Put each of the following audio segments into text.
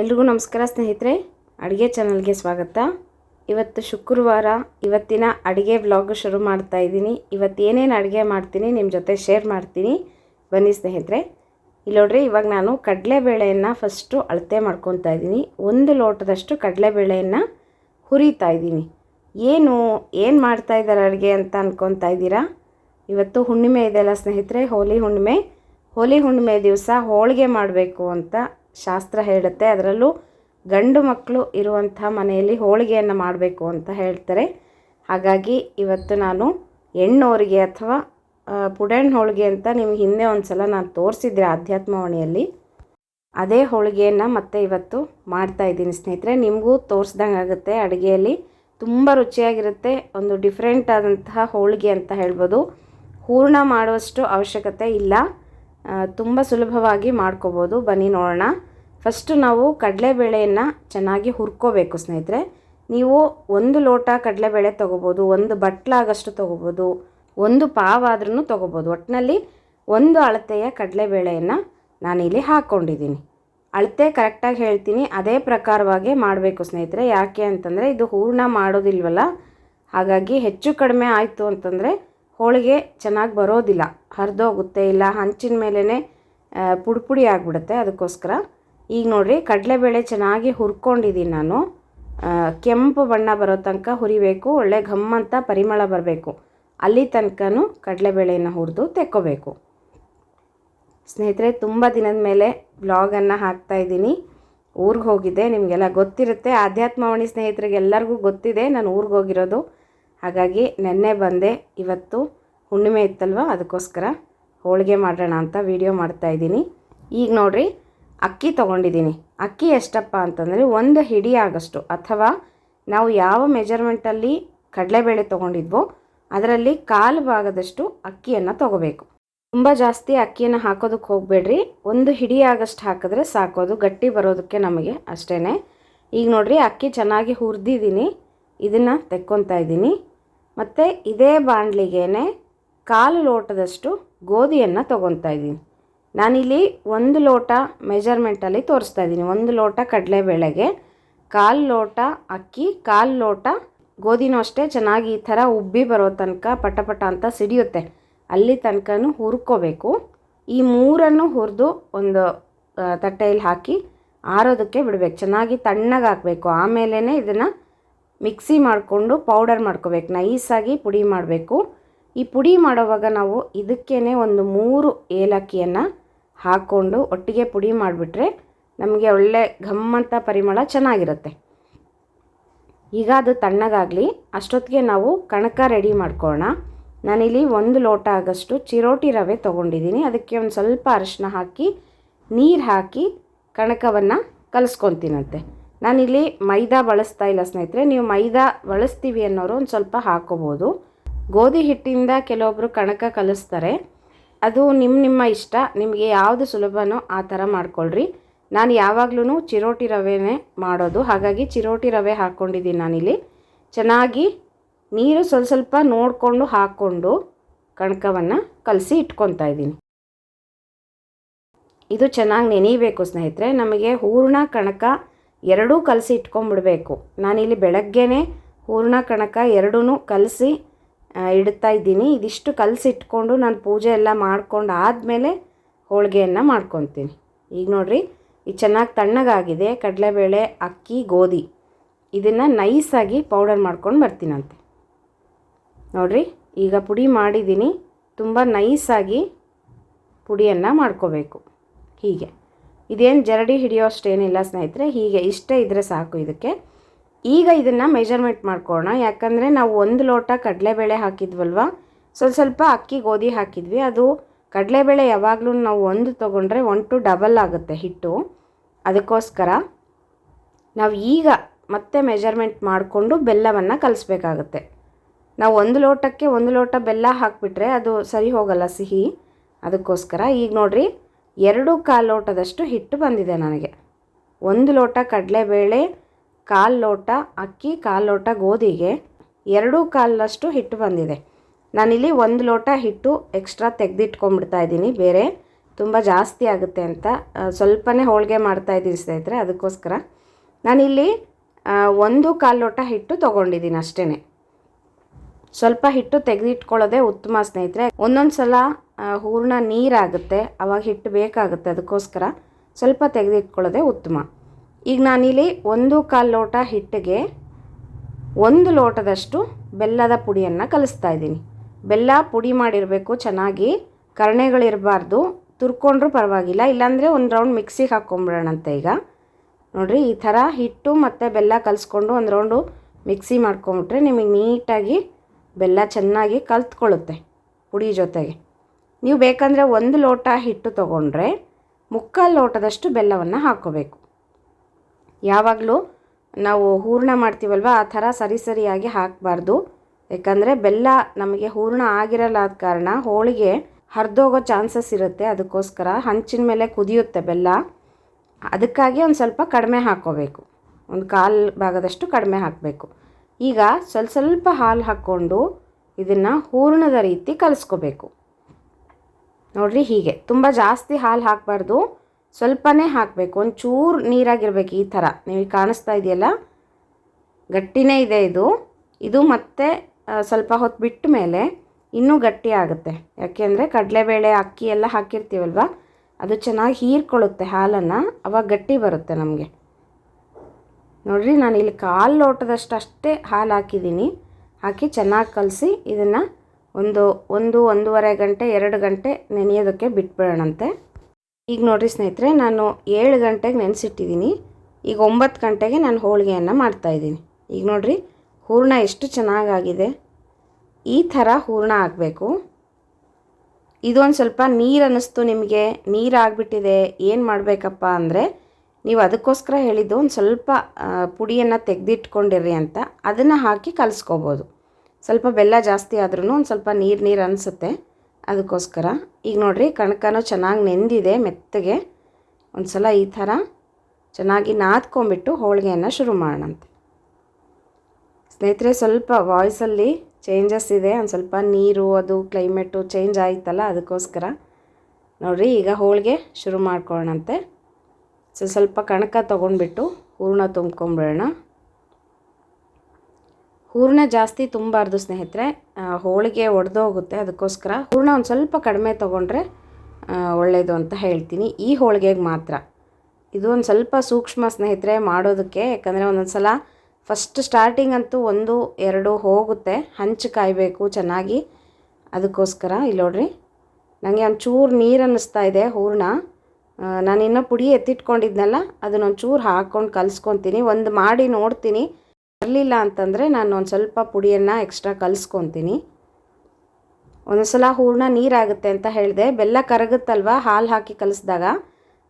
ಎಲ್ರಿಗೂ ನಮಸ್ಕಾರ ಸ್ನೇಹಿತರೆ, ಅಡುಗೆ ಚಾನಲ್ಗೆ ಸ್ವಾಗತ. ಇವತ್ತು ಶುಕ್ರವಾರ, ಇವತ್ತಿನ ಅಡುಗೆ ವ್ಲಾಗ್ ಶುರು ಮಾಡ್ತಾ ಇದ್ದೀನಿ. ಇವತ್ತು ಏನೇನು ಅಡುಗೆ ಮಾಡ್ತೀನಿ ನಿಮ್ಮ ಜೊತೆ ಶೇರ್ ಮಾಡ್ತೀನಿ. ಬನ್ನಿ ಸ್ನೇಹಿತರೆ, ಇಲ್ಲಿ ನೋಡ್ರಿ, ಇವಾಗ ನಾನು ಕಡಲೆಬೇಳೆಯನ್ನು ಫಸ್ಟು ಅಳತೆ ಮಾಡ್ಕೊತಾ ಇದ್ದೀನಿ. ಒಂದು ಲೋಟದಷ್ಟು ಕಡಲೆಬೇಳೆಯನ್ನು ಹುರಿತಾ ಇದ್ದೀನಿ. ಏನು ಏನು ಮಾಡ್ತಾ ಇದ್ದಾರೆ ಅಡುಗೆ ಅಂತ ಅನ್ಕೊತಾ ಇದ್ದೀರಾ? ಇವತ್ತು ಹುಣ್ಣಿಮೆ ಇದೆಯಲ್ಲ ಸ್ನೇಹಿತರೆ ಹೋಲಿ ಹುಣ್ಣಿಮೆ. ಹೋಲಿ ಹುಣ್ಣಿಮೆ ದಿವಸ ಹೋಳಿಗೆ ಮಾಡಬೇಕು ಅಂತ ಶಾಸ್ತ್ರ ಹೇಳುತ್ತೆ. ಅದರಲ್ಲೂ ಗಂಡು ಮಕ್ಕಳು ಇರುವಂಥ ಮನೆಯಲ್ಲಿ ಹೋಳಿಗೆಯನ್ನು ಮಾಡಬೇಕು ಅಂತ ಹೇಳ್ತಾರೆ. ಹಾಗಾಗಿ ಇವತ್ತು ನಾನು ಹೆಣ್ಣೋರಿಗೆ ಅಥವಾ ಪುಡೆಣ್ಣು ಹೋಳಿಗೆ ಅಂತ ನಿಮ್ಗೆ ಹಿಂದೆ ಒಂದು ಸಲ ನಾನು ತೋರಿಸಿದ್ದೆ ಆಧ್ಯಾತ್ಮವಾಣಿಯಲ್ಲಿ ಅದೇ ಹೋಳಿಗೆಯನ್ನು ಮತ್ತೆ ಇವತ್ತು ಮಾಡ್ತಾ ಇದ್ದೀನಿ ಸ್ನೇಹಿತರೆ. ನಿಮಗೂ ತೋರಿಸ್ದಂಗೆ ಆಗುತ್ತೆ. ಅಡುಗೆಯಲ್ಲಿ ತುಂಬ ರುಚಿಯಾಗಿರುತ್ತೆ. ಒಂದು ಡಿಫ್ರೆಂಟ್ ಆದಂತಹ ಹೋಳಿಗೆ ಅಂತ ಹೇಳ್ಬೋದು. ಹೂರ್ಣ ಮಾಡುವಷ್ಟು ಅವಶ್ಯಕತೆ ಇಲ್ಲ. ತುಂಬ ಸುಲಭವಾಗಿ ಮಾಡ್ಕೋಬೋದು. ಬನ್ನಿ ನೋಡೋಣ. ಫಸ್ಟು ನಾವು ಕಡಲೆಬೇಳೆಯನ್ನು ಚೆನ್ನಾಗಿ ಹುರ್ಕೋಬೇಕು ಸ್ನೇಹಿತರೆ. ನೀವು ಒಂದು ಲೋಟ ಕಡಲೆಬೇಳೆ ತೊಗೋಬೋದು, ಒಂದು ಬಟ್ಲಾಗಷ್ಟು ತೊಗೋಬೋದು, ಒಂದು ಪಾವಾದ್ರೂ ತೊಗೋಬೋದು. ಒಟ್ಟಿನಲ್ಲಿ ಒಂದು ಅಳತೆಯ ಕಡಲೆಬೇಳೆಯನ್ನು ನಾನಿಲ್ಲಿ ಹಾಕ್ಕೊಂಡಿದ್ದೀನಿ ಅಳತೆ ಕರೆಕ್ಟಾಗಿ ಹೇಳ್ತೀನಿ. ಅದೇ ಪ್ರಕಾರವಾಗಿ ಮಾಡಬೇಕು ಸ್ನೇಹಿತರೆ. ಯಾಕೆ ಅಂತಂದರೆ ಇದು ಹೂರ್ಣ ಮಾಡೋದಿಲ್ವಲ್ಲ? ಹಾಗಾಗಿ ಹೆಚ್ಚು ಕಡಿಮೆ ಆಯಿತು ಅಂತಂದರೆ ಹೋಳಿಗೆ ಚೆನ್ನಾಗಿ ಬರೋದಿಲ್ಲ. ಹರಿದೋಗುತ್ತೆ ಇಲ್ಲ, ಹಂಚಿನ ಮೇಲೇ ಪುಡಿ ಪುಡಿ ಆಗಿಬಿಡುತ್ತೆ ಅದಕ್ಕೋಸ್ಕರ. ಈಗ ನೋಡಿರಿ, ಕಡಲೆಬೇಳೆ ಚೆನ್ನಾಗಿ ಹುರ್ಕೊಂಡಿದ್ದೀನಿ ನಾನು. ಕೆಂಪು ಬಣ್ಣ ಬರೋ ತನಕ ಹುರಿಬೇಕು, ಒಳ್ಳೆ ಘಮ್ ಅಂತ ಪರಿಮಳ ಬರಬೇಕು. ಅಲ್ಲಿ ತನಕನೂ ಕಡಲೆಬೇಳೆಯನ್ನು ಹುರಿದು ತೆಕ್ಕೋಬೇಕು. ಸ್ನೇಹಿತರೆ, ತುಂಬ ದಿನದ ಮೇಲೆ ಬ್ಲಾಗನ್ನು ಹಾಕ್ತಾ ಇದ್ದೀನಿ. ಊರಿಗೆ ಹೋಗಿದ್ದೆ, ನಿಮಗೆಲ್ಲ ಗೊತ್ತಿರುತ್ತೆ. ಆಧ್ಯಾತ್ಮವಾಣಿ ಸ್ನೇಹಿತರಿಗೆ ಎಲ್ಲರಿಗೂ ಗೊತ್ತಿದೆ, ನಾನು ಊರಿಗೆ ಹೋಗಿರೋದು. ಹಾಗಾಗಿ ನೆನ್ನೆ ಬಂದೆ, ಇವತ್ತು ಹುಣ್ಣಿಮೆ ಇತ್ತಲ್ವ, ಅದಕ್ಕೋಸ್ಕರ ಹೋಳಿಗೆ ಮಾಡೋಣ ಅಂತ ವಿಡಿಯೋ ಮಾಡ್ತಾ ಇದ್ದೀನಿ. ಈಗ ನೋಡಿರಿ, ಅಕ್ಕಿ ತೊಗೊಂಡಿದ್ದೀನಿ. ಅಕ್ಕಿ ಎಷ್ಟಪ್ಪ ಅಂತಂದರೆ ಒಂದು ಹಿಡಿ ಆಗಷ್ಟು, ಅಥವಾ ನಾವು ಯಾವ ಮೆಜರ್ಮೆಂಟಲ್ಲಿ ಕಡಲೆಬೇಳೆ ತೊಗೊಂಡಿದ್ವೋ, ಅದರಲ್ಲಿ ಕಾಲು ಭಾಗದಷ್ಟು ಅಕ್ಕಿಯನ್ನು ತೊಗೋಬೇಕು. ತುಂಬ ಜಾಸ್ತಿ ಅಕ್ಕಿಯನ್ನು ಹಾಕೋದಕ್ಕೆ ಹೋಗಬೇಡ್ರಿ. ಒಂದು ಹಿಡಿ ಆಗಷ್ಟು ಹಾಕಿದ್ರೆ ಸಾಕೋದು ಗಟ್ಟಿ ಬರೋದಕ್ಕೆ ನಮಗೆ ಅಷ್ಟೇ ಈಗ ನೋಡಿರಿ, ಅಕ್ಕಿ ಚೆನ್ನಾಗಿ ಹುರಿದಿದ್ದೀನಿ. ಇದನ್ನು ತೆಕ್ಕೊತಾ ಇದ್ದೀನಿ. ಮತ್ತು ಇದೇ ಬಾಣಲಿಗೇನೆ ಕಾಲು ಲೋಟದಷ್ಟು ಗೋಧಿಯನ್ನು ತೊಗೊತಾ ಇದ್ದೀನಿ. ನಾನಿಲ್ಲಿ ಒಂದು ಲೋಟ ಮೆಜರ್ಮೆಂಟಲ್ಲಿ ತೋರಿಸ್ತಾ ಇದ್ದೀನಿ. ಒಂದು ಲೋಟ ಕಡಲೆಬೇಳೆಗೆ, ಕಾಲು ಲೋಟ ಅಕ್ಕಿ, ಕಾಲು ಲೋಟ ಗೋಧಿನೂ ಅಷ್ಟೇ. ಚೆನ್ನಾಗಿ ಈ ಥರ ಉಬ್ಬಿ ಬರೋ ತನಕ ಪಟ ಪಟ ಅಂತ ಸಿಡಿಯುತ್ತೆ. ಅಲ್ಲಿ ತನಕನೂ ಹುರ್ಕೋಬೇಕು. ಈ ಮೂರನ್ನು ಹುರಿದು ಒಂದು ತಟ್ಟೆಯಲ್ಲಿ ಹಾಕಿ ಆರೋದಕ್ಕೆ ಬಿಡಬೇಕು. ಚೆನ್ನಾಗಿ ತಣ್ಣಗೆ ಹಾಕಬೇಕು ಆಮೇಲೆ ಇದನ್ನು ಮಿಕ್ಸಿ ಮಾಡಿಕೊಂಡು ಪೌಡರ್ ಮಾಡ್ಕೋಬೇಕು. ನೈಸಾಗಿ ಪುಡಿ ಮಾಡಬೇಕು. ಈ ಪುಡಿ ಮಾಡೋವಾಗ ನಾವು ಇದಕ್ಕೇ ಒಂದು ಮೂರು ಏಲಕ್ಕಿಯನ್ನು ಹಾಕ್ಕೊಂಡು ಒಟ್ಟಿಗೆ ಪುಡಿ ಮಾಡಿಬಿಟ್ರೆ ನಮಗೆ ಒಳ್ಳೆ ಘಮ್ಮಂತ ಪರಿಮಳ ಚೆನ್ನಾಗಿರುತ್ತೆ. ಈಗ ಅದು ತಣ್ಣಗಾಗಲಿ, ಅಷ್ಟೊತ್ತಿಗೆ ನಾವು ಕಣಕ ರೆಡಿ ಮಾಡ್ಕೊಳ್ಳೋಣ. ನಾನಿಲ್ಲಿ ಒಂದು ಲೋಟ ಆಗಷ್ಟು ಚಿರೋಟಿ ರವೆ ತೊಗೊಂಡಿದ್ದೀನಿ. ಅದಕ್ಕೆ ಒಂದು ಸ್ವಲ್ಪ ಅರಿಶಿನ ಹಾಕಿ, ನೀರು ಹಾಕಿ ಕಣಕವನ್ನು ಕಲಿಸ್ಕೊತೀನಂತೆ. ನಾನಿಲ್ಲಿ ಮೈದಾ ಬಳಸ್ತಾ ಇಲ್ಲ ಸ್ನೇಹಿತರೆ, ನೀವು ಮೈದಾ ಬಳಸ್ತೀವಿ ಅನ್ನೋರು ಒಂದು ಸ್ವಲ್ಪ ಹಾಕೋಬೋದು. ಗೋಧಿ ಹಿಟ್ಟಿಂದ ಕೆಲವೊಬ್ಬರು ಕಣಕ ಕಲಿಸ್ತಾರೆ. ಅದು ನಿಮ್ಮ ನಿಮ್ಮ ಇಷ್ಟ, ನಿಮಗೆ ಯಾವುದು ಸುಲಭನೋ ಆ ಥರ ಮಾಡ್ಕೊಳ್ರಿ. ನಾನು ಯಾವಾಗಲೂ ಚಿರೋಟಿ ರವೆನೇ ಮಾಡೋದು, ಹಾಗಾಗಿ ಚಿರೋಟಿ ರವೆ ಹಾಕ್ಕೊಂಡಿದ್ದೀನಿ ನಾನಿಲ್ಲಿ. ಚೆನ್ನಾಗಿ ನೀರು ಸ್ವಲ್ಪ ಸ್ವಲ್ಪ ನೋಡಿಕೊಂಡು ಹಾಕ್ಕೊಂಡು ಕಣಕವನ್ನು ಕಲಸಿ ಇಟ್ಕೊತಾ ಇದ್ದೀನಿ. ಇದು ಚೆನ್ನಾಗಿ ನೆನೀಬೇಕು ಸ್ನೇಹಿತರೆ, ನಮಗೆ ಹೂರ್ಣ ಕಣಕ ಎರಡೂ ಕಲಸಿ ಇಟ್ಕೊಂಡ್ಬಿಡ್ಬೇಕು ನಾನಿಲ್ಲಿ ಬೆಳಗ್ಗೆನೇ ಹೂರ್ಣ, ಕಣಕ ಎರಡೂ ಕಲಸಿ ಇಡ್ತಾ ಇದ್ದೀನಿ. ಇದಿಷ್ಟು ಕಲಸಿ ಇಟ್ಕೊಂಡು ನಾನು ಪೂಜೆ ಎಲ್ಲ ಮಾಡ್ಕೊಂಡು ಆದಮೇಲೆ ಹೋಳಿಗೆಯನ್ನು ಮಾಡ್ಕೊತೀನಿ. ಈಗ ನೋಡಿರಿ ಇದು ಚೆನ್ನಾಗಿ ತಣ್ಣಗಾಗಿದೆ. ಕಡಲೆಬೇಳೆ, ಅಕ್ಕಿ, ಗೋಧಿ. ಇದನ್ನು ನೈಸಾಗಿ ಪೌಡರ್ ಮಾಡ್ಕೊಂಡು ಬರ್ತೀನಂತೆ. ನೋಡಿರಿ, ಈಗ ಪುಡಿ ಮಾಡಿದ್ದೀನಿ. ತುಂಬ ನೈಸಾಗಿ ಪುಡಿಯನ್ನು ಮಾಡ್ಕೋಬೇಕು. ಹೀಗೆ. ಇದೇನು ಜರಡಿ ಹಿಡಿಯೋ ಅಷ್ಟೇನಿಲ್ಲ ಸ್ನೇಹಿತರೆ, ಹೀಗೆ ಇಷ್ಟೇ ಇದ್ದರೆ ಸಾಕು ಇದಕ್ಕೆ. ಈಗ ಇದನ್ನು ಮೆಜರ್ಮೆಂಟ್ ಮಾಡ್ಕೊಳ್ಳೋಣ ಯಾಕಂದರೆ ನಾವು ಒಂದು ಲೋಟ ಕಡಲೆಬೇಳೆ ಹಾಕಿದ್ವಲ್ವ? ಸ್ವಲ್ಪ ಸ್ವಲ್ಪ ಅಕ್ಕಿ, ಗೋಧಿ ಹಾಕಿದ್ವಿ. ಅದು ಕಡಲೆಬೇಳೆ ಯಾವಾಗಲೂ ನಾವು ಒಂದು ತೊಗೊಂಡ್ರೆ ಒನ್ ಟು ಡಬಲ್ ಆಗುತ್ತೆ ಹಿಟ್ಟು. ಅದಕ್ಕೋಸ್ಕರ ನಾವು ಈಗ ಮತ್ತೆ ಮೆಜರ್ಮೆಂಟ್ ಮಾಡಿಕೊಂಡು ಬೆಲ್ಲವನ್ನು ಕಲಿಸ್ಬೇಕಾಗತ್ತೆ. ನಾವು ಒಂದು ಲೋಟಕ್ಕೆ ಒಂದು ಲೋಟ ಬೆಲ್ಲ ಹಾಕಿಬಿಟ್ರೆ ಅದು ಸರಿ ಹೋಗಲ್ಲ ಸಿಹಿ. ಅದಕ್ಕೋಸ್ಕರ ಈಗ ನೋಡ್ರಿ ಎರಡು ಕಾಲು ಲೋಟದಷ್ಟು ಹಿಟ್ಟು ಬಂದಿದೆ ನನಗೆ. ಒಂದು ಲೋಟ ಕಡಲೆಬೇಳೆ, ಕಾಲು ಲೋಟ ಅಕ್ಕಿ, ಕಾಲು ಲೋಟ ಗೋಧಿಗೆ ಎರಡು ಕಾಲಷ್ಟು ಹಿಟ್ಟು ಬಂದಿದೆ. ನಾನಿಲ್ಲಿ ಒಂದು ಲೋಟ ಹಿಟ್ಟು ಎಕ್ಸ್ಟ್ರಾ ತೆಗೆದಿಟ್ಕೊಂಡ್ಬಿಡ್ತಾ ಇದ್ದೀನಿ. ಬೇರೆ ತುಂಬ ಜಾಸ್ತಿ ಆಗುತ್ತೆ ಅಂತ ಸ್ವಲ್ಪನೇ ಹೋಳಿಗೆ ಮಾಡ್ತಾ ಇದ್ದೀನಿ ಸ್ನೇಹಿತರೆ, ಅದಕ್ಕೋಸ್ಕರ. ನಾನಿಲ್ಲಿ ಒಂದು ಕಾಲು ಲೋಟ ಹಿಟ್ಟು ತೊಗೊಂಡಿದ್ದೀನಿ ಅಷ್ಟೇ ಸ್ವಲ್ಪ ಹಿಟ್ಟು ತೆಗೆದಿಟ್ಕೊಳ್ಳೋದೇ ಉತ್ತಮ ಸ್ನೇಹಿತರೆ. ಒಂದೊಂದು ಸಲ ಹೂರ್ಣ ನೀರಾಗುತ್ತೆ, ಅವಾಗ ಹಿಟ್ಟು ಬೇಕಾಗುತ್ತೆ ಅದಕ್ಕೋಸ್ಕರ ಸ್ವಲ್ಪ ತೆಗೆದಿಟ್ಕೊಳ್ಳೋದೆ ಉತ್ತಮ. ಈಗ ನಾನಿಲ್ಲಿ ಒಂದು ಕಾಲು ಲೋಟ ಹಿಟ್ಟಿಗೆ ಒಂದು ಲೋಟದಷ್ಟು ಬೆಲ್ಲದ ಪುಡಿಯನ್ನು ಕಲಿಸ್ತಾ ಇದ್ದೀನಿ. ಬೆಲ್ಲ ಪುಡಿ ಮಾಡಿರಬೇಕು, ಚೆನ್ನಾಗಿ ಕರಣೆಗಳಿರಬಾರ್ದು, ತುರ್ಕೊಂಡ್ರೂ ಪರವಾಗಿಲ್ಲ, ಇಲ್ಲಾಂದರೆ ಒಂದು ರೌಂಡ್ ಮಿಕ್ಸಿಗೆ ಹಾಕ್ಕೊಂಬಿಡೋಣಂತೆ ಈಗ. ನೋಡಿರಿ, ಈ ಥರ ಹಿಟ್ಟು ಮತ್ತು ಬೆಲ್ಲ ಕಲಿಸ್ಕೊಂಡು ಒಂದು ರೌಂಡು ಮಿಕ್ಸಿ ಮಾಡ್ಕೊಂಬಿಟ್ರೆ ನಿಮಗೆ ನೀಟಾಗಿ ಬೆಲ್ಲ ಚೆನ್ನಾಗಿ ಕಲ್ತ್ಕೊಳ್ಳುತ್ತೆ ಪುಡಿ ಜೊತೆಗೆ. ನೀವು ಬೇಕಂದರೆ ಒಂದು ಲೋಟ ಹಿಟ್ಟು ತಗೊಂಡ್ರೆ ಮುಕ್ಕಾಲು ಲೋಟದಷ್ಟು ಬೆಲ್ಲವನ್ನು ಹಾಕ್ಕೋಬೇಕು. ಯಾವಾಗಲೂ ನಾವು ಹೂರಣ ಮಾಡ್ತೀವಲ್ವ, ಆ ಥರ ಸರಿ ಸರಿಯಾಗಿ ಹಾಕಬಾರ್ದು. ಯಾಕಂದರೆ ಬೆಲ್ಲ ನಮಗೆ ಹೂರ್ಣ ಆಗಿರಲಾದ ಕಾರಣ ಹೋಳಿಗೆ ಹರಿದೋಗೋ ಚಾನ್ಸಸ್ ಇರುತ್ತೆ, ಅದಕ್ಕೋಸ್ಕರ ಹಂಚಿನ ಮೇಲೆ ಕುದಿಯುತ್ತೆ ಬೆಲ್ಲ. ಅದಕ್ಕಾಗಿ ಒಂದು ಸ್ವಲ್ಪ ಕಡಿಮೆ ಹಾಕ್ಕೋಬೇಕು. ಒಂದು ಕಾಲು ಭಾಗದಷ್ಟು ಕಡಿಮೆ ಹಾಕಬೇಕು. ಈಗ ಸ್ವಲ್ಪ ಸ್ವಲ್ಪ ಹಾಲು ಹಾಕ್ಕೊಂಡು ಇದನ್ನು ಹೂರಣದ ರೀತಿ ಕಲಿಸ್ಕೋಬೇಕು. ನೋಡ್ರಿ ಹೀಗೆ. ತುಂಬ ಜಾಸ್ತಿ ಹಾಲು ಹಾಕಬಾರ್ದು. ಸ್ವಲ್ಪನೇ ಹಾಕಬೇಕು. ಒಂದು ಚೂರು ನೀರಾಗಿರ್ಬೇಕು ಈ ಥರ. ನೀವು ಕಾಣಿಸ್ತಾ ಇದೆಯಲ್ಲ? ಗಟ್ಟಿನೇ ಇದೆ ಇದು. ಇದು ಮತ್ತೆ ಸ್ವಲ್ಪ ಹೊತ್ತು ಬಿಟ್ಟ ಮೇಲೆ ಇನ್ನೂ ಗಟ್ಟಿ ಆಗುತ್ತೆ. ಯಾಕೆಂದರೆ ಕಡಲೆಬೇಳೆ, ಅಕ್ಕಿ ಎಲ್ಲ ಹಾಕಿರ್ತೀವಲ್ವ? ಅದು ಚೆನ್ನಾಗಿ ಹೀರ್ಕೊಳ್ಳುತ್ತೆ ಹಾಲನ್ನು. ಅವಾಗ ಗಟ್ಟಿ ಬರುತ್ತೆ ನಮಗೆ. ನೋಡಿರಿ, ನಾನು ಇಲ್ಲಿ ಕಾಲು ಲೋಟದಷ್ಟು ಅಷ್ಟೇ ಹಾಲು ಹಾಕಿದ್ದೀನಿ. ಹಾಕಿ ಚೆನ್ನಾಗಿ ಕಲಸಿ ಇದನ್ನು ಒಂದು ಒಂದು, ಒಂದೂವರೆ ಗಂಟೆ, ಎರಡು ಗಂಟೆ ನೆನೆಯೋದಕ್ಕೆ ಬಿಟ್ಬಿಡೋಣಂತೆ. ಈಗ ನೋಡಿರಿ ಸ್ನೇಹಿತರೆ, ನಾನು ಏಳು ಗಂಟೆಗೆ ನೆನೆಸಿಟ್ಟಿದ್ದೀನಿ. ಈಗ ಒಂಬತ್ತು ಗಂಟೆಗೆ ನಾನು ಹೋಳಿಗೆಯನ್ನು ಮಾಡ್ತಾಯಿದ್ದೀನಿ ಈಗ ನೋಡಿರಿ, ಹೂರಣ ಎಷ್ಟು ಚೆನ್ನಾಗಾಗಿದೆ. ಈ ಥರ ಹೂರಣ ಆಗಬೇಕು. ಇದೊಂದು ಸ್ವಲ್ಪ ನೀರು ಅನ್ನಿಸ್ತು ನಿಮಗೆ, ನೀರು ಆಗಿಬಿಟ್ಟಿದೆ, ಏನು ಮಾಡಬೇಕಪ್ಪ ಅಂದರೆ, ನೀವು ಅದಕ್ಕೋಸ್ಕರ ಹೇಳಿದ್ದು ಒಂದು ಸ್ವಲ್ಪ ಪುಡಿಯನ್ನು ತೆಗೆದಿಟ್ಕೊಂಡಿರ್ರಿ ಅಂತ. ಅದನ್ನು ಹಾಕಿ ಕಲಿಸ್ಕೋಬೋದು. ಸ್ವಲ್ಪ ಬೆಲ್ಲ ಜಾಸ್ತಿ ಆದ್ರೂ ಒಂದು ಸ್ವಲ್ಪ ನೀರು ನೀರು ಅನಿಸುತ್ತೆ. ಅದಕ್ಕೋಸ್ಕರ ಈಗ ನೋಡಿರಿ ಕಣಕನೂ ಚೆನ್ನಾಗಿ ನೆಂದಿದೆ ಮೆತ್ತಗೆ. ಒಂದು ಸಲ ಈ ಥರ ಚೆನ್ನಾಗಿ ನಾದ್ಕೊಂಬಿಟ್ಟು ಹೋಳಿಗೆಯನ್ನು ಶುರು ಮಾಡೋಣಂತೆ. ಸ್ನೇಹಿತರೆ, ಸ್ವಲ್ಪ ವಾಯ್ಸಲ್ಲಿ ಚೇಂಜಸ್ ಇದೆ. ಒಂದು ಸ್ವಲ್ಪ ನೀರು, ಅದು ಕ್ಲೈಮೇಟು ಚೇಂಜ್ ಆಯಿತಲ್ಲ, ಅದಕ್ಕೋಸ್ಕರ ನೋಡಿರಿ ಈಗ ಹೋಳಿಗೆ ಶುರು ಮಾಡ್ಕೊಳ್ಳೋಣಂತೆ. ಸೊ, ಸ್ವಲ್ಪ ಕಣಕ ತೊಗೊಂಡ್ಬಿಟ್ಟು ಹೂರಣ ತುಂಬ್ಕೊಂಬಿಡೋಣ. ಹೂರಣ ಜಾಸ್ತಿ ತುಂಬಾರ್ದು ಸ್ನೇಹಿತರೆ ಹೋಳಿಗೆ ಒಡೆದೋಗುತ್ತೆ ಅದಕ್ಕೋಸ್ಕರ. ಹೂರಣ ಒಂದು ಸ್ವಲ್ಪ ಕಡಿಮೆ ತೊಗೊಂಡ್ರೆ ಒಳ್ಳೆಯದು ಅಂತ ಹೇಳ್ತೀನಿ. ಈ ಹೋಳಿಗೆಗೆ ಮಾತ್ರ. ಇದು ಒಂದು ಸ್ವಲ್ಪ ಸೂಕ್ಷ್ಮ ಸ್ನೇಹಿತರೆ ಮಾಡೋದಕ್ಕೆ, ಯಾಕಂದರೆ ಒಂದೊಂದು ಸಲ ಫಸ್ಟ್ ಸ್ಟಾರ್ಟಿಂಗ್ ಅಂತೂ ಒಂದು, ಎರಡು ಹೋಗುತ್ತೆ. ಹಂಚು ಕಾಯಬೇಕು ಚೆನ್ನಾಗಿ. ಅದಕ್ಕೋಸ್ಕರ ಇಲ್ಲಿ ನೋಡ್ರಿ ನನಗೆ ಒಂಚೂರು ನೀರು ಅನ್ನಿಸ್ತಾ ಇದೆ ಹೂರಣ. ನಾನು ಇನ್ನೂ ಪುಡಿ ಎತ್ತಿಟ್ಕೊಂಡಿದ್ನಲ್ಲ, ಅದನ್ನೊಂಚೂರು ಹಾಕ್ಕೊಂಡು ಕಲಿಸ್ಕೊತೀನಿ. ಒಂದು ಮಾಡಿ ನೋಡ್ತೀನಿ. ಬರಲಿಲ್ಲ ಅಂತಂದರೆ ನಾನು ಒಂದು ಸ್ವಲ್ಪ ಪುಡಿಯನ್ನು ಎಕ್ಸ್ಟ್ರಾ ಕಲಿಸ್ಕೊತೀನಿ. ಒಂದು ಸಲ ಹೂರಣ ನೀರಾಗುತ್ತೆ ಅಂತ ಹೇಳಿದೆ. ಬೆಲ್ಲ ಕರಗುತ್ತಲ್ವ? ಹಾಲು ಹಾಕಿ ಕಲಿಸಿದಾಗ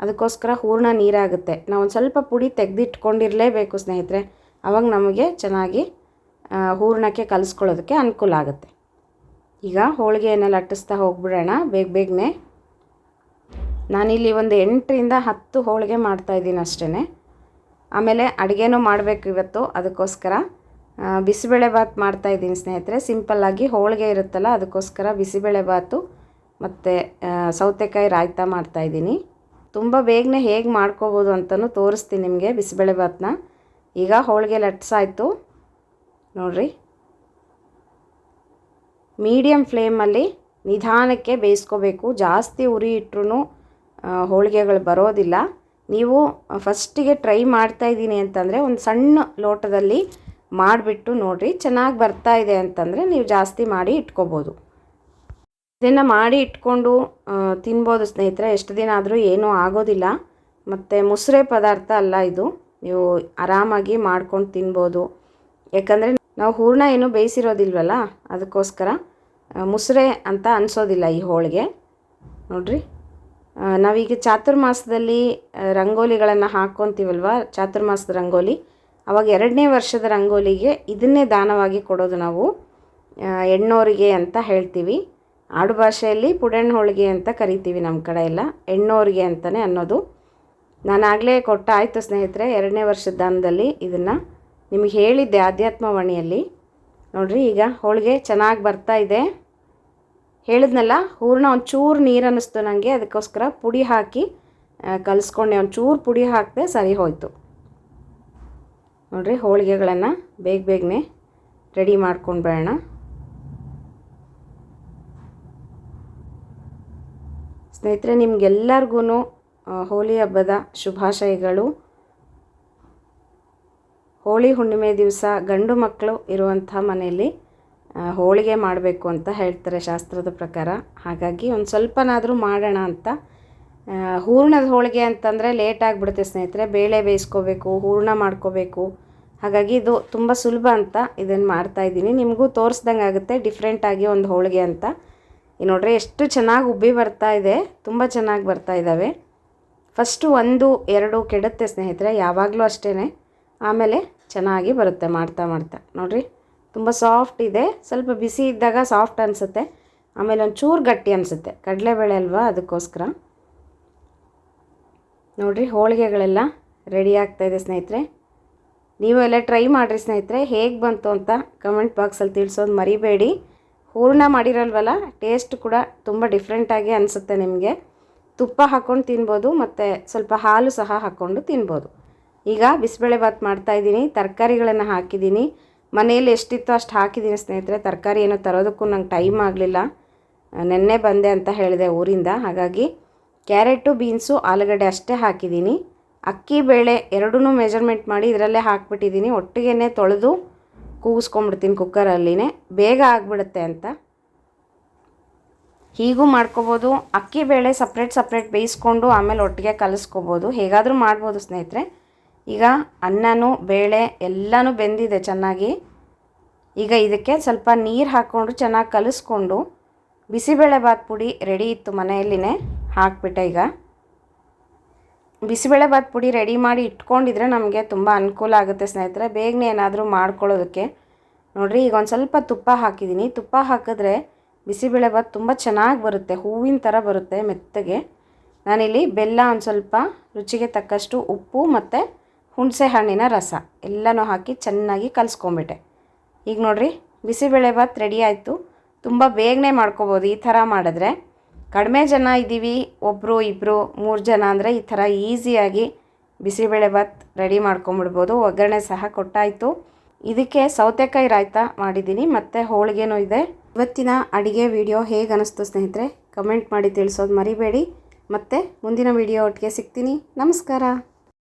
ಅದಕ್ಕೋಸ್ಕರ ಹೂರಣ ನೀರಾಗುತ್ತೆ. ನಾವು ಒಂದು ಸ್ವಲ್ಪ ಪುಡಿ ತೆಗೆದಿಟ್ಕೊಂಡಿರಲೇಬೇಕು ಸ್ನೇಹಿತರೆ. ಅವಾಗ ನಮಗೆ ಚೆನ್ನಾಗಿ ಹೂರಣಕ್ಕೆ ಕಲಿಸ್ಕೊಳ್ಳೋದಕ್ಕೆ ಅನುಕೂಲ ಆಗುತ್ತೆ. ಈಗ ಹೋಳಿಗೆಯನ್ನು ಲಟ್ಟಿಸ್ತಾ ಹೋಗ್ಬಿಡೋಣ. ಬೇಗ ಬೇಗನೆ. ನಾನಿಲ್ಲಿ ಒಂದು ಎಂಟರಿಂದ ಹತ್ತು ಹೋಳಿಗೆ ಮಾಡ್ತಾಯಿದ್ದೀನಿ ಅಷ್ಟೇ ಆಮೇಲೆ ಅಡುಗೆನೂ ಮಾಡಬೇಕು ಇವತ್ತು, ಅದಕ್ಕೋಸ್ಕರ. ಬಿಸಿಬೇಳೆಬಾತ್ ಬಿಸಿಬೇಳೆ ಬಾತ್ ಮಾಡ್ತಾಯಿದ್ದೀನಿ ಸ್ನೇಹಿತರೆ. ಸಿಂಪಲ್ಲಾಗಿ ಹೋಳಿಗೆ ಇರುತ್ತಲ್ಲ, ಅದಕ್ಕೋಸ್ಕರ ಬಿಸಿಬೇಳೆ ಬಾತು ಮತ್ತು ಸೌತೆಕಾಯಿ ರಾಯ್ತ ಮಾಡ್ತಾಯಿದ್ದೀನಿ ತುಂಬ ಬೇಗನೆ ಹೇಗೆ ಮಾಡ್ಕೋಬೋದು ಅಂತಲೂ ತೋರಿಸ್ತೀನಿ ನಿಮಗೆ ಬಿಸಿಬೇಳೆ ಬಾತನ್ನ ಈಗ ಹೋಳಿಗೆ ಲಟ್ಸಾಯಿತು. ನೋಡಿರಿ. ಮೀಡಿಯಮ್ ಫ್ಲೇಮಲ್ಲಿ ನಿಧಾನಕ್ಕೆ ಬೇಯಿಸ್ಕೋಬೇಕು. ಜಾಸ್ತಿ ಉರಿ ಇಟ್ಟರು ಹೋಳಿಗೆಗಳು ಬರೋದಿಲ್ಲ. ನೀವು ಫಸ್ಟಿಗೆ ಟ್ರೈ ಮಾಡ್ತಾ ಇದ್ದೀನಿ ಅಂತಂದರೆ ಒಂದು ಸಣ್ಣ ಲೋಟದಲ್ಲಿ ಮಾಡಿಬಿಟ್ಟು ನೋಡಿರಿ, ಚೆನ್ನಾಗಿ ಬರ್ತಾ ಇದೆ ಅಂತಂದರೆ ನೀವು ಜಾಸ್ತಿ ಮಾಡಿ ಇಟ್ಕೋಬೋದು. ಇದನ್ನು ಮಾಡಿ ಇಟ್ಕೊಂಡು ತಿನ್ಬೋದು ಸ್ನೇಹಿತರೆ. ಎಷ್ಟು ದಿನ ಆದರೂ ಏನೂ ಆಗೋದಿಲ್ಲ. ಮತ್ತು ಮೊಸರೆ ಪದಾರ್ಥ ಅಲ್ಲ ಇದು. ನೀವು ಆರಾಮಾಗಿ ಮಾಡ್ಕೊಂಡು ತಿನ್ಬೋದು. ಯಾಕಂದರೆ ನಾವು ಹೂರ್ಣ ಏನು ಬೇಯಿಸಿರೋದಿಲ್ವಲ್ಲ, ಅದಕ್ಕೋಸ್ಕರ ಮೊಸರೆ ಅಂತ ಅನಿಸೋದಿಲ್ಲ ಈ ಹೋಳಿಗೆ. ನೋಡ್ರಿ. ನಾವೀಗ ಚಾತುರ್ಮಾಸದಲ್ಲಿ ರಂಗೋಲಿಗಳನ್ನು ಹಾಕ್ಕೊತೀವಲ್ವ ಚಾತುರ್ಮಾಸದ ರಂಗೋಲಿ. ಅವಾಗ ಎರಡನೇ ವರ್ಷದ ರಂಗೋಲಿಗೆ ಇದನ್ನೇ ದಾನವಾಗಿ ಕೊಡೋದು ನಾವು. ಹೆಣ್ಣೋರಿಗೆ ಅಂತ ಹೇಳ್ತೀವಿ. ಆಡು ಭಾಷೆಯಲ್ಲಿ ಪುಡೆಣ್ಣು ಹೋಳಿಗೆ ಅಂತ ಕರಿತೀವಿ ನಮ್ಮ ಕಡೆ ಎಲ್ಲ. ಎಣ್ಣೋರಿಗೆ ಅಂತಲೇ ಅನ್ನೋದು. ನಾನು ಆಗಲೇ ಕೊಟ್ಟಾಯಿತು ಸ್ನೇಹಿತರೆ, ಎರಡನೇ ವರ್ಷದ ದಾನದಲ್ಲಿ ಇದನ್ನು ನಿಮಗೆ ಹೇಳಿದ್ದೆ ಆಧ್ಯಾತ್ಮವಾಣಿಯಲ್ಲಿ. ನೋಡಿರಿ ಈಗ ಹೋಳಿಗೆ ಚೆನ್ನಾಗಿ ಬರ್ತಾ ಇದೆ. ಹೇಳಿದ್ನಲ್ಲ, ಹೂರಣ ಒಂಚೂರು ನೀರು ಅನ್ನಿಸ್ತು ನನಗೆ ಅದಕ್ಕೋಸ್ಕರ ಪುಡಿ ಹಾಕಿ ಕಲಿಸ್ಕೊಂಡೆ. ಒಂಚೂರು ಪುಡಿ ಹಾಕಿದೆ ಸರಿ ಹೋಯಿತು. ನೋಡಿರಿ, ಹೋಳಿಗೆಗಳನ್ನು ಬೇಗ ಬೇಗನೆ ರೆಡಿ ಮಾಡ್ಕೊಂಡು ಬರೋಣ. ಸ್ನೇಹಿತರೆ ನಿಮಗೆಲ್ಲರಿಗೂ ಹೋಳಿ ಹಬ್ಬದ ಶುಭಾಶಯಗಳು. ಹೋಳಿ ಹುಣ್ಣಿಮೆ ದಿವಸ ಗಂಡು ಮಕ್ಕಳು ಇರುವಂಥ ಮನೆಯಲ್ಲಿ ಹೋಳಿಗೆ ಮಾಡಬೇಕು ಅಂತ ಹೇಳ್ತಾರೆ ಶಾಸ್ತ್ರದ ಪ್ರಕಾರ. ಹಾಗಾಗಿ ಒಂದು ಸ್ವಲ್ಪನಾದರೂ ಮಾಡೋಣ ಅಂತ. ಹೂರ್ಣದ ಹೋಳಿಗೆ ಅಂತಂದರೆ ಲೇಟ್ ಆಗಿಬಿಡುತ್ತೆ ಸ್ನೇಹಿತರೆ, ಬೇಳೆ ಬೇಯಿಸ್ಕೋಬೇಕು, ಹೂರ್ಣ ಮಾಡ್ಕೋಬೇಕು. ಹಾಗಾಗಿ ಇದು ತುಂಬ ಸುಲಭ ಅಂತ ಇದನ್ನು ಮಾಡ್ತಾ ಇದ್ದೀನಿ. ನಿಮಗೂ ತೋರಿಸ್ದಂಗೆ ಆಗುತ್ತೆ ಡಿಫ್ರೆಂಟಾಗಿ ಒಂದು ಹೋಳಿಗೆ ಅಂತ. ಈ ನೋಡ್ರಿ, ಎಷ್ಟು ಚೆನ್ನಾಗಿ ಉಬ್ಬಿ ಬರ್ತಾ ಇದೆ, ತುಂಬ ಚೆನ್ನಾಗಿ ಬರ್ತಾ ಇದ್ದಾವೆ ಫಸ್ಟು ಒಂದು, ಎರಡು ಕೆಡುತ್ತೆ ಸ್ನೇಹಿತರೆ, ಯಾವಾಗಲೂ ಅಷ್ಟೇ ಆಮೇಲೆ ಚೆನ್ನಾಗಿ ಬರುತ್ತೆ, ಮಾಡ್ತಾ ಮಾಡ್ತಾ. ನೋಡಿರಿ. ತುಂಬ ಸಾಫ್ಟ್ ಇದೆ. ಸ್ವಲ್ಪ ಬಿಸಿ ಇದ್ದಾಗ ಸಾಫ್ಟ್ ಅನಿಸುತ್ತೆ. ಆಮೇಲೆ ಒಂದು ಚೂರು ಗಟ್ಟಿ ಅನಿಸುತ್ತೆ. ಕಡಲೆಬೇಳೆ ಅಲ್ವಾ ಅದಕ್ಕೋಸ್ಕರ. ನೋಡಿರಿ ಹೋಳಿಗೆಗಳೆಲ್ಲ ರೆಡಿ ಆಗ್ತಾಯಿದೆ ಸ್ನೇಹಿತರೆ. ನೀವು ಎಲ್ಲ ಟ್ರೈ ಮಾಡಿರಿ ಸ್ನೇಹಿತರೆ. ಹೇಗೆ ಬಂತು ಅಂತ ಕಮೆಂಟ್ ಬಾಕ್ಸಲ್ಲಿ ತಿಳಿಸೋದು ಮರಿಬೇಡಿ. ಹೂರ್ಣ ಮಾಡಿರಲ್ವಲ್ಲ ಟೇಸ್ಟ್ ಕೂಡ ತುಂಬ ಡಿಫ್ರೆಂಟಾಗಿ ಅನಿಸುತ್ತೆ ನಿಮಗೆ. ತುಪ್ಪ ಹಾಕ್ಕೊಂಡು ತಿನ್ಬೋದು, ಮತ್ತು ಸ್ವಲ್ಪ ಹಾಲು ಸಹ ಹಾಕ್ಕೊಂಡು ತಿನ್ಬೋದು. ಈಗ ಬಿಸಿಬೇಳೆ ಭಾತ್ ಮಾಡ್ತಾಯಿದ್ದೀನಿ ತರಕಾರಿಗಳನ್ನು ಹಾಕಿದ್ದೀನಿ. ಮನೆಯಲ್ಲಿ ಎಷ್ಟಿತ್ತು ಅಷ್ಟು ಹಾಕಿದ್ದೀನಿ ಸ್ನೇಹಿತರೆ. ತರಕಾರಿ ಏನೋ ತರೋದಕ್ಕೂ ನಂಗೆ ಟೈಮ್ ಆಗಲಿಲ್ಲ. ನೆನ್ನೆ ಬಂದೆ ಅಂತ ಹೇಳಿದೆ ಊರಿಂದ. ಹಾಗಾಗಿ ಕ್ಯಾರೆಟು, ಬೀನ್ಸು, ಆಲೂಗಡ್ಡೆ ಅಷ್ಟೇ ಹಾಕಿದ್ದೀನಿ ಅಕ್ಕಿ, ಬೇಳೆ ಎರಡೂ ಮೆಜರ್ಮೆಂಟ್ ಮಾಡಿ ಇದರಲ್ಲೇ ಹಾಕ್ಬಿಟ್ಟಿದ್ದೀನಿ ಒಟ್ಟಿಗೆ ತೊಳೆದು ಕೂಗಿಸ್ಕೊಂಬಿಡ್ತೀನಿ ಕುಕ್ಕರಲ್ಲಿನೇ ಬೇಗ ಆಗಿಬಿಡುತ್ತೆ ಅಂತ. ಹೀಗೂ ಮಾಡ್ಕೋಬೋದು. ಅಕ್ಕಿ, ಬೇಳೆ ಸಪ್ರೇಟ್ ಸಪ್ರೇಟ್ ಬೇಯಿಸ್ಕೊಂಡು ಆಮೇಲೆ ಒಟ್ಟಿಗೆ ಕಲಿಸ್ಕೋಬೋದು. ಹೇಗಾದರೂ ಮಾಡ್ಬೋದು ಸ್ನೇಹಿತರೆ. ಈಗ ಅನ್ನನೂ, ಬೇಳೆ ಎಲ್ಲನೂ ಬೆಂದಿದೆ ಚೆನ್ನಾಗಿ. ಈಗ ಇದಕ್ಕೆ ಸ್ವಲ್ಪ ನೀರು ಹಾಕ್ಕೊಂಡು ಚೆನ್ನಾಗಿ ಕಲಿಸ್ಕೊಂಡು ಬಿಸಿಬೇಳೆ ಬಾತ್ ಪುಡಿ ರೆಡಿ ಇತ್ತು ಮನೆಯಲ್ಲಿನೇ ಹಾಕ್ಬಿಟ್ಟೆ ಈಗ. ಬಿಸಿಬೇಳೆ ಬಾತ್ ಪುಡಿ ರೆಡಿ ಮಾಡಿ ಇಟ್ಕೊಂಡಿದ್ರೆ ನಮಗೆ ತುಂಬ ಅನುಕೂಲ ಆಗುತ್ತೆ ಸ್ನೇಹಿತರೆ. ಬೇಗನೆ ಏನಾದರೂ ಮಾಡ್ಕೊಳ್ಳೋದಕ್ಕೆ. ನೋಡಿರಿ, ಈಗ ಒಂದು ಸ್ವಲ್ಪ ತುಪ್ಪ ಹಾಕಿದ್ದೀನಿ ತುಪ್ಪ ಹಾಕಿದ್ರೆ ಬಿಸಿಬೇಳೆ ಬಾತ್ ತುಂಬ ಚೆನ್ನಾಗಿ ಬರುತ್ತೆ. ಹೂವಿನ ಥರ ಬರುತ್ತೆ ಮೆತ್ತಗೆ. ನಾನಿಲ್ಲಿ ಬೆಲ್ಲ ಒಂದು ಸ್ವಲ್ಪ ರುಚಿಗೆ ತಕ್ಕಷ್ಟು ಉಪ್ಪು ಮತ್ತು ಹುಣಸೆ ಹಣ್ಣಿನ ರಸ, ಎಲ್ಲನೂ ಹಾಕಿ ಚೆನ್ನಾಗಿ ಕಲಿಸ್ಕೊಂಬಿಟ್ಟೆ ಈಗ ನೋಡಿರಿ, ಬಿಸಿಬೇಳೆ ಬಾತ್ ರೆಡಿ ಆಯಿತು. ತುಂಬ ಬೇಗನೆ ಮಾಡ್ಕೋಬೋದು ಈ ಥರ ಮಾಡಿದ್ರೆ. ಕಡಿಮೆ ಜನ ಇದ್ದೀವಿ ಒಬ್ಬರು ಇಬ್ಬರು ಮೂರು ಜನ ಅಂದರೆ ಈ ಥರ ಈಸಿಯಾಗಿ ಬಿಸಿಬೇಳೆ ಬಾತ್ ರೆಡಿ ಮಾಡ್ಕೊಂಬಿಡ್ಬೋದು ಒಗ್ಗರಣೆ ಸಹ ಕೊಟ್ಟಾಯಿತು. ಇದಕ್ಕೆ ಸೌತೆಕಾಯಿ ರಾಯ್ತ ಮಾಡಿದ್ದೀನಿ, ಮತ್ತು ಹೋಳಿಗೆನೂ ಇದೆ. ಇವತ್ತಿನ ಅಡುಗೆ ವಿಡಿಯೋ ಹೇಗೆ ಅನ್ನಿಸ್ತು ಸ್ನೇಹಿತರೆ, ಕಮೆಂಟ್ ಮಾಡಿ ತಿಳಿಸೋದು ಮರಿಬೇಡಿ. ಮತ್ತು ಮುಂದಿನ ವಿಡಿಯೋ ಒಟ್ಟಿಗೆ ಸಿಗ್ತೀನಿ. ನಮಸ್ಕಾರ.